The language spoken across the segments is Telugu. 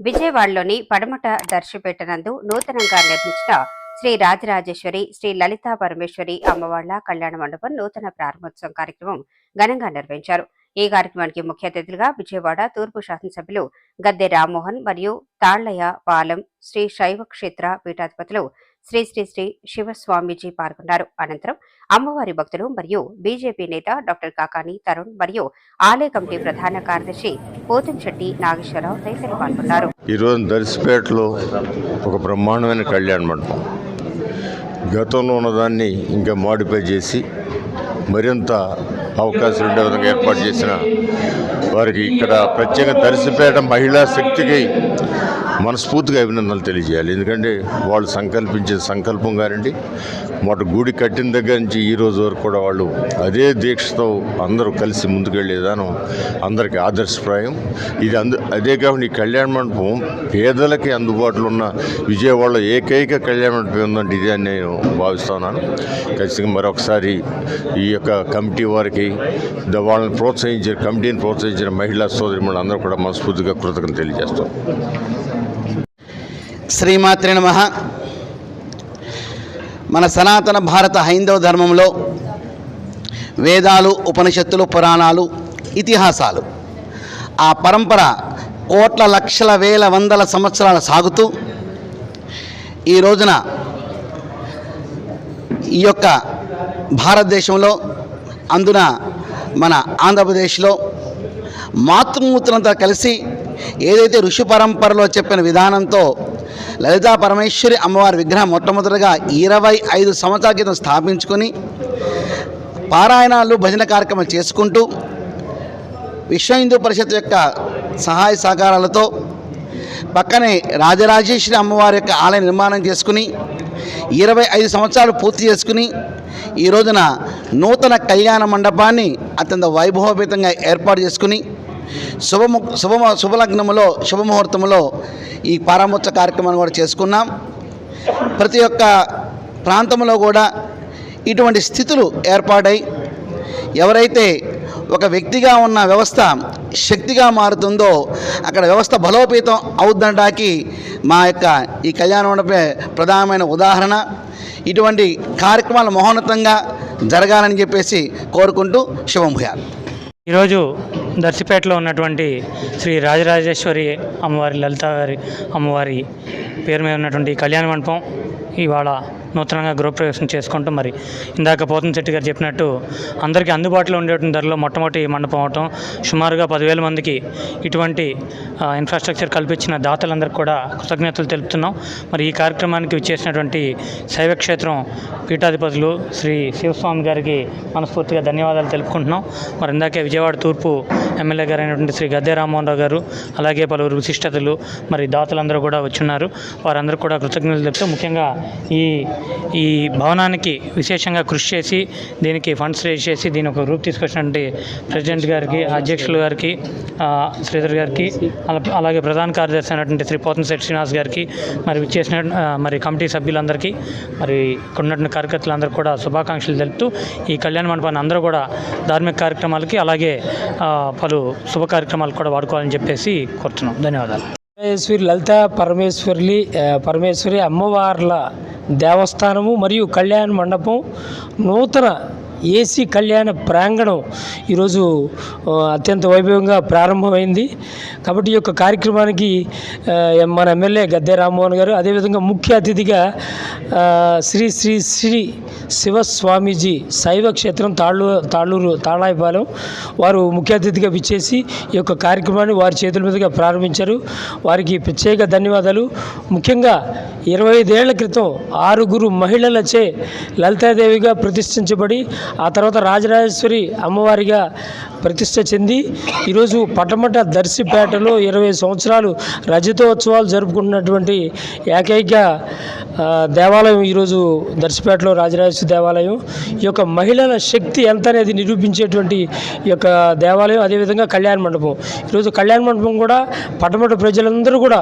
విజయవాడలోని పడమట దర్శిపేట నందు నూతనంగా నిర్మించిన శ్రీ రాజరాజేశ్వరి శ్రీ లలితా పరమేశ్వరి అమ్మవార్ల కళ్యాణ మండపం నూతన ప్రారంభోత్సవం కార్యక్రమం ఘనంగా నిర్వహించారు. ఈ కార్యక్రమానికి ముఖ్య అతిథులుగా విజయవాడ తూర్పు శాసనసభ్యులు గద్దె రామ్మోహన్ మరియు తాళ్ళయ్య పాలెం శ్రీ శైవ క్షేత్ర పీఠాధిపతులు శ్రీ శ్రీ శ్రీ శివస్వామీజీ పాల్గొన్నారు. అనంతరం అమ్మవారి భక్తులు మరియు బీజేపీ నేత డాక్టర్ కాకాని తరుణ్ మరియు ఆలయ కమిటీ ప్రధాన కార్యదర్శి పోతంశెట్టి నాగేశ్వరరావు తదితరులు పాల్గొన్నారు. ఈరోజు దర్శిపేటలో ఒక బ్రహ్మాండమైన కళ్యాణ మండపం. గతంలో ఉన్నదాన్ని ఇంకా మాడిఫై చేసి మరింత అవకాశం ఉండే విధంగా ఏర్పాటు చేసిన వారికి ఇక్కడ ప్రత్యేక దర్శిపేట మహిళా శక్తికి మనస్ఫూర్తిగా అభినందనలు తెలియజేయాలి. ఎందుకంటే వాళ్ళు సంకల్పించే సంకల్పం కానివ్వండి మొట్ట గుడి కట్టిన దగ్గర నుంచి ఈ రోజు వరకు కూడా వాళ్ళు అదే దీక్షతో అందరూ కలిసి ముందుకెళ్ళే విధానం అందరికీ ఆదర్శప్రాయం. ఇది అందు అదే కాకుండా ఈ కళ్యాణ మండపం పేదలకి అందుబాటులో ఉన్న విజయవాడలో ఏకైక కళ్యాణ మండపం ఉందంటే ఇదే అని నేను భావిస్తున్నాను ఖచ్చితంగా మరొకసారి ఈ యొక్క కమిటీ వారికి వాళ్ళని ప్రోత్సహించే కమిటీని వచ్చిన మహిళా సోదరి అందరూ కూడా మనస్ఫూర్తిగా కృతజ్ఞత తెలియజేస్తాం. శ్రీమాత్రి నమ. మన సనాతన భారత హైందవ ధర్మంలో వేదాలు ఉపనిషత్తులు పురాణాలు ఇతిహాసాలు ఆ పరంపర కోట్ల లక్షల వేల వందల సంవత్సరాలు సాగుతూ ఈ రోజున ఈ యొక్క భారతదేశంలో అందున మన ఆంధ్రప్రదేశ్లో మాతృమూర్తులంతా కలిసి ఏదైతే ఋషి పరంపరలో చెప్పిన విధానంతో లలితా పరమేశ్వరి అమ్మవారి విగ్రహం మొట్టమొదటిగా ఇరవై ఐదు సంవత్సరాల క్రితం స్థాపించుకొని పారాయణాలు భజన కార్యక్రమాలు చేసుకుంటూ విశ్వ హిందూ పరిషత్ యొక్క సహాయ సహకారాలతో పక్కనే రాజరాజేశ్వరి అమ్మవారి యొక్క ఆలయ నిర్మాణం చేసుకుని ఇరవై ఐదు సంవత్సరాలు పూర్తి చేసుకుని ఈ రోజున నూతన కళ్యాణ మండపాన్ని అత్యంత వైభవపేతంగా ఏర్పాటు చేసుకుని శుభము శుభమ శుభలగ్నములో శుభముహూర్తంలో ఈ పారామోత్సవ కార్యక్రమాన్ని కూడా చేసుకున్నాం. ప్రతి ఒక్క ప్రాంతంలో కూడా ఇటువంటి స్థితులు ఏర్పాటై ఎవరైతే ఒక వ్యక్తిగా ఉన్న వ్యవస్థ శక్తిగా మారుతుందో అక్కడ వ్యవస్థ బలోపేతం అవుద్దనడానికి మా యొక్క ఈ కళ్యాణ ప్రధానమైన ఉదాహరణ. ఇటువంటి కార్యక్రమాలు మహోన్నతంగా జరగాలని చెప్పేసి కోరుకుంటూ శుభం భూయాలు ఈరోజు దర్శిపేటలో ఉన్నటువంటి శ్రీ రాజరాజేశ్వరి అమ్మవారి లలిత గారి అమ్మవారి పేరు మీద ఉన్నటువంటి కళ్యాణ మండపం ఇవాళ నూతనంగా గృహప్రవేశం చేసుకుంటూ మరి ఇందాక పోతం శెట్టి గారు చెప్పినట్టు అందరికీ అందుబాటులో ఉండేటువంటి ధరలో మొట్టమొదటి మండపం అవటం సుమారుగా పదివేల మందికి ఇటువంటి ఇన్ఫ్రాస్ట్రక్చర్ కల్పించిన దాతలందరికీ కూడా కృతజ్ఞతలు తెలుపుతున్నాం. మరి ఈ కార్యక్రమానికి విచ్చేసినటువంటి శైవక్షేత్రం పీఠాధిపతులు శ్రీ శివస్వామి గారికి మనస్ఫూర్తిగా ధన్యవాదాలు తెలుపుకుంటున్నాం. మరి ఇందాకే విజయవాడ తూర్పు ఎమ్మెల్యే గారు అయినటువంటి శ్రీ గద్దె రామ్మోహన్ రావు గారు అలాగే పలువురు విశిష్టతలు మరి దాతలందరూ కూడా వచ్చున్నారు. వారందరూ కూడా కృతజ్ఞతలు చెప్తూ ముఖ్యంగా ఈ ఈ భవనానికి విశేషంగా కృషి చేసి దీనికి ఫండ్స్ రేజ్ చేసి దీని ఒక రూపు తీసుకొచ్చినటువంటి ప్రెసిడెంట్ గారికి అధ్యక్షులు గారికి శ్రీధర్ గారికి అలా- అలాగే ప్రధాన కార్యదర్శి అయినటువంటి శ్రీ పోతంశెట్టి శ్రీనివాస్ గారికి మరి విచ్చేసిన మరి కమిటీ సభ్యులందరికీ మరి ఇక్కడ ఉన్నటువంటి కార్యకర్తలందరూ కూడా శుభాకాంక్షలు తెలుపుతూ ఈ కళ్యాణ మండపాన్ని అందరూ కూడా ధార్మిక కార్యక్రమాలకి అలాగే పలు శుభ కార్యక్రమాలు కూడా వాడుకోవాలని చెప్పేసి కోరుతున్నాం. ధన్యవాదాలు. పరమేశ్వరి లలిత పరమేశ్వరి పరమేశ్వరి అమ్మవార్ల దేవస్థానము మరియు కళ్యాణ మండపం నూతన ఏసీ కళ్యాణ ప్రాంగణం ఈరోజు అత్యంత వైభవంగా ప్రారంభమైంది. కాబట్టి ఈ యొక్క కార్యక్రమానికి మన ఎమ్మెల్యే గద్దె రామ్మోహన్ గారు అదేవిధంగా ముఖ్య అతిథిగా శ్రీ శ్రీ శ్రీ శివస్వామీజీ శైవ క్షేత్రం తాళ్ళు తాళ్ళూరు తాళాయిపాలెం వారు ముఖ్య అతిథిగా విచ్చేసి ఈ యొక్క కార్యక్రమాన్ని వారి చేతుల మీదుగా ప్రారంభించారు. వారికి ప్రత్యేక ధన్యవాదాలు. ముఖ్యంగా ఇరవై ఐదేళ్ళ క్రితం ఆరుగురు మహిళలచే లలితాదేవిగా ప్రతిష్ఠించబడి ఆ తర్వాత రాజరాజేశ్వరి అమ్మవారిగా ప్రతిష్ట చెంది ఈరోజు పటమట దర్శిపేటలో ఇరవై సంవత్సరాలు రజతోత్సవాలు జరుపుకుంటున్నటువంటి ఏకైక దేవాలయం ఈరోజు దర్శిపేటలో రాజరాజేశ్వరి దేవాలయం. ఈ యొక్క మహిళల శక్తి ఎంత అనేది నిరూపించేటువంటి ఈ యొక్క దేవాలయం అదేవిధంగా కళ్యాణ మండపం. ఈరోజు కళ్యాణ మండపం కూడా పటమట ప్రజలందరూ కూడా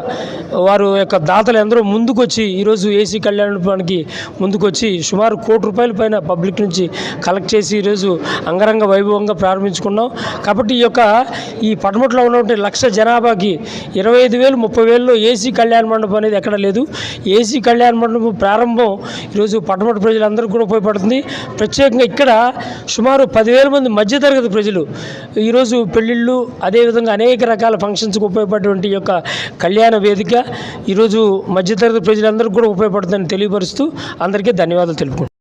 వారు యొక్క దాతలు ఎందరో ముందుకొచ్చి ఈరోజు ఏసీ కళ్యాణ మండపానికి ముందుకొచ్చి సుమారు కోటి రూపాయల పైన పబ్లిక్ నుంచి కలెక్ట్ చేసి ఈరోజు అంగరంగ వైభవంగా ప్రారంభించుకున్నాం. కాబట్టి ఈ యొక్క ఈ పడమట్లో ఉన్నటువంటి లక్ష జనాభాకి ఇరవై ఐదు వేలు ముప్పై వేలలో ఏసీ కళ్యాణ మండపం అనేది ఎక్కడ లేదు. ఏసీ కళ్యాణ మండపం ప్రారంభం ఈరోజు పడమటి ప్రజలందరికీ కూడా ఉపయోగపడుతుంది. ప్రత్యేకంగా ఇక్కడ సుమారు పదివేల మంది మధ్యతరగతి ప్రజలు ఈరోజు పెళ్ళిళ్ళు అదేవిధంగా అనేక రకాల ఫంక్షన్స్కి ఉపయోగపడేటువంటి యొక్క కళ్యాణ వేదిక ఈరోజు మధ్యతరగతి ప్రజలందరికీ కూడా ఉపయోగపడుతుందని తెలియపరుస్తూ అందరికీ ధన్యవాదాలు తెలుపుకుంటున్నాను.